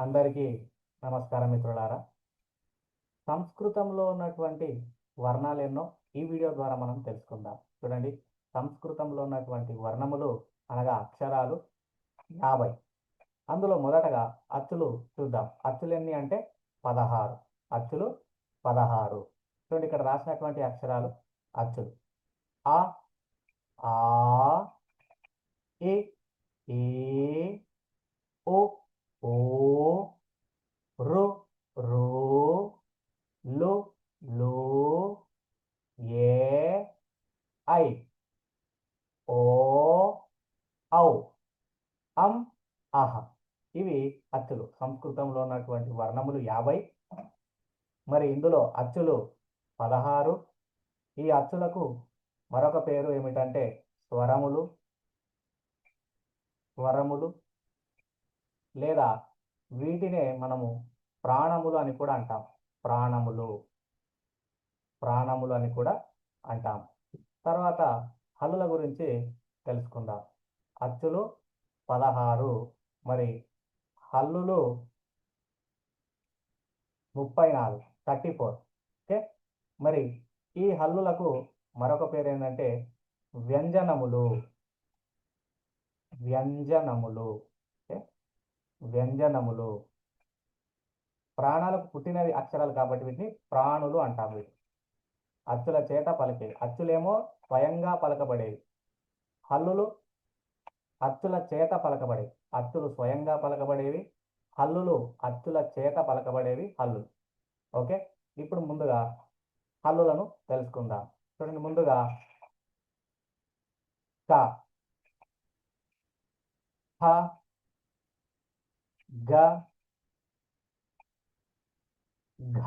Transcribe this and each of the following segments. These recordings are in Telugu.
అందరికీ నమస్కారం మిత్రులారా. సంస్కృతంలో ఉన్నటువంటి వర్ణాలు ఎన్నో ఈ వీడియో ద్వారా మనం తెలుసుకుందాం. చూడండి సంస్కృతంలో ఉన్నటువంటి వర్ణములు అనగా అక్షరాలు యాభై. అందులో మొదటగా అచ్చులు చూద్దాం. అచ్చులు ఎన్ని అంటే పదహారు. అచ్చులు పదహారు. చూడండి ఇక్కడ రాసినటువంటి అక్షరాలు అచ్చులు. ఆ ఆ ఏ ఏ ఓ ఓ ఐ ఓ ఔ అం ఆహ ఇవి అచ్చులు. సంస్కృతంలో ఉన్నటువంటి వర్ణములు యాభై. మరి ఇందులో అచ్చులు పదహారు. ఈ అచ్చులకు మరొక పేరు ఏమిటంటే స్వరములు. స్వరములు. లేదా వీటినే మనము ప్రాణములు అని కూడా అంటాం. ప్రాణములు. ప్రాణములు అని కూడా అంటాం. తర్వాత హల్లుల గురించి తెలుసుకుందాం. అచ్చులు పదహారు. మరి హల్లులు ముప్పై నాలుగు థర్టీ ఫోర్. ఓకే? మరి ఈ హల్లులకు మరొక పేరు ఏంటంటే వ్యంజనములు. వ్యంజనములు. ఓకే? వ్యంజనములు. ప్రాణాలకు పుట్టినవి అక్షరాలు కాబట్టి వీటిని ప్రాణులు అంటాం వీటి అచ్చుల చేత పలికే అచ్చులేమో స్వయంగా పలకబడేవి. హల్లులు అచ్చుల చేత పలకబడేవి. అచ్చులు స్వయంగా పలకబడేవి. హల్లులు అచ్చుల చేత పలకబడేవి హల్లులు. ఓకే? ఇప్పుడు ముందుగా హల్లులను తెలుసుకుందాం. చూడండి ముందుగా క హ గ ఘ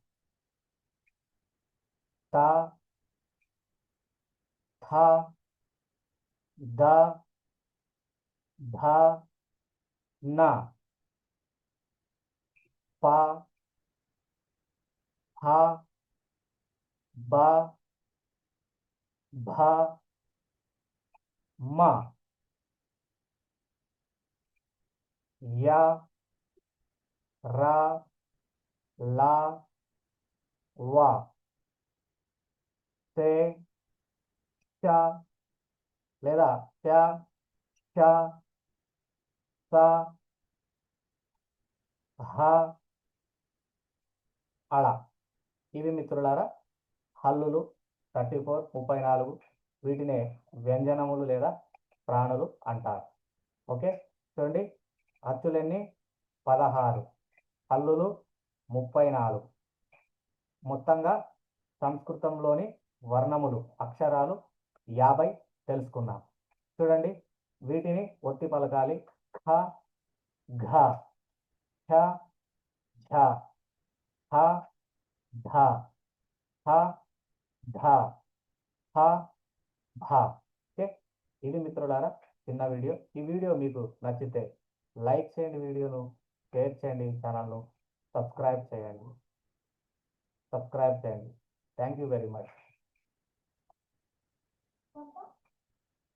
ता था दा धा ना। पा हा बा भा मा। या रा ला वा। సే లేదా ష ష స హ అళ. ఇవి మిత్రులారా హల్లులు థర్టీ ఫోర్ ముప్పై నాలుగు వీటినే వ్యంజనములు లేదా ప్రాణులు అంటారు. ఓకే? చూడండి అచ్చులెన్ని పదహారు. హల్లులు ముప్పై నాలుగు. మొత్తంగా సంస్కృతంలోని వర్ణములు అక్షరాలు యాభై తెలుసుకున్నాం చూడండి వీటిని ఒత్తి పలకాలి. ఖ ఘ ఛ ఝ హ ఢ హ ఢ హ భ. ఓకే? ఇది మిత్రులారా చిన్న వీడియో. ఈ వీడియో మీకు నచ్చితే లైక్ చేయండి వీడియోను షేర్ చేయండి ఛానల్ను సబ్స్క్రైబ్ చేయండి. సబ్స్క్రైబ్ చేయండి. Thank you very much.